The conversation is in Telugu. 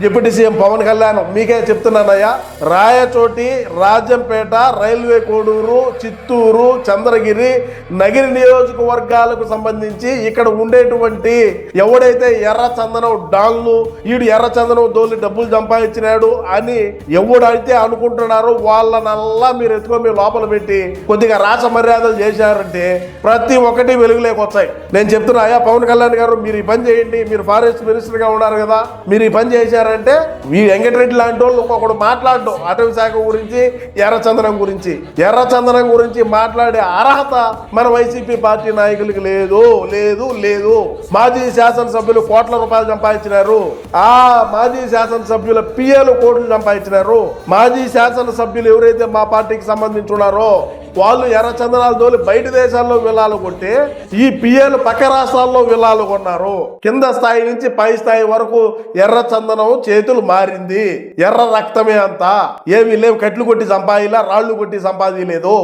డిప్యూటీ సీఎం పవన్ కళ్యాణ్ మీకే చెప్తున్నానయ్యా. రాయచోటి రాజంపేట రైల్వే కోడూరు చిత్తూరు చంద్రగిరి నగిరి నియోజకవర్గాలకు సంబంధించి ఇక్కడ ఉండేటువంటి ఎవడైతే ఎర్ర చందనం డాన్లు ఈడు ఎర్ర చందనం దోలి డబ్బులు సంపాదించినాడు అని ఎవడైతే అనుకుంటున్నారో వాళ్ళనల్లా మీరు ఎత్తుకొని మీరు లోపల పెట్టి కొద్దిగా రాస మర్యాదలు చేశారంటే ప్రతి ఒక్కటి వెలుగులోకి వచ్చాయి నేను చెప్తున్నా అయ్యా పవన్ కళ్యాణ్ గారు మీరు ఈ పని చేయండి. మీరు ఫారెస్ట్ మినిస్టర్గా ఉన్నారు కదా. మీరు ఈ పని చేశారంటే ఈ వెంకటరెడ్డి లాంటి వాళ్ళు ఇంకొకడు మాట్లాడడం అటవీ శాఖ గురించి ఎర్రచందనం గురించి. ఎర్రచందనం గురించి మాట్లాడే అర్హత మన వైసీపీ పార్టీ నాయకులకి లేదు లేదు లేదు. మాజీ శాసనసభ్యులు కోట్ల రూపాయలు సంపాదించినారు. ఆ మాజీ శాసనసభ్యుల పిఏలు కోట్లు సంపాదించినారు. మాజీ శాసనసభ్యులు ఎవరైతే మా పార్టీకి సంబంధించి ఉన్నారో వాళ్ళు ఎర్ర చందనాలు తోలి బయట దేశాల్లో వెళ్ళాలనుకుంటే కొంటే ఈ పిఏలు పక్క రాష్ట్రాల్లో వెళ్ళాలనుకున్నారు కొన్నారు. కింద స్థాయి నుంచి పై స్థాయి వరకు ఎర్ర చందనం చేతులు మారింది. ఎర్ర రక్తమే అంతా. ఏమీ లేవు. కట్లు కొట్టి సంపాదిలా రాళ్ళు కొట్టి సంపాదిలేదు.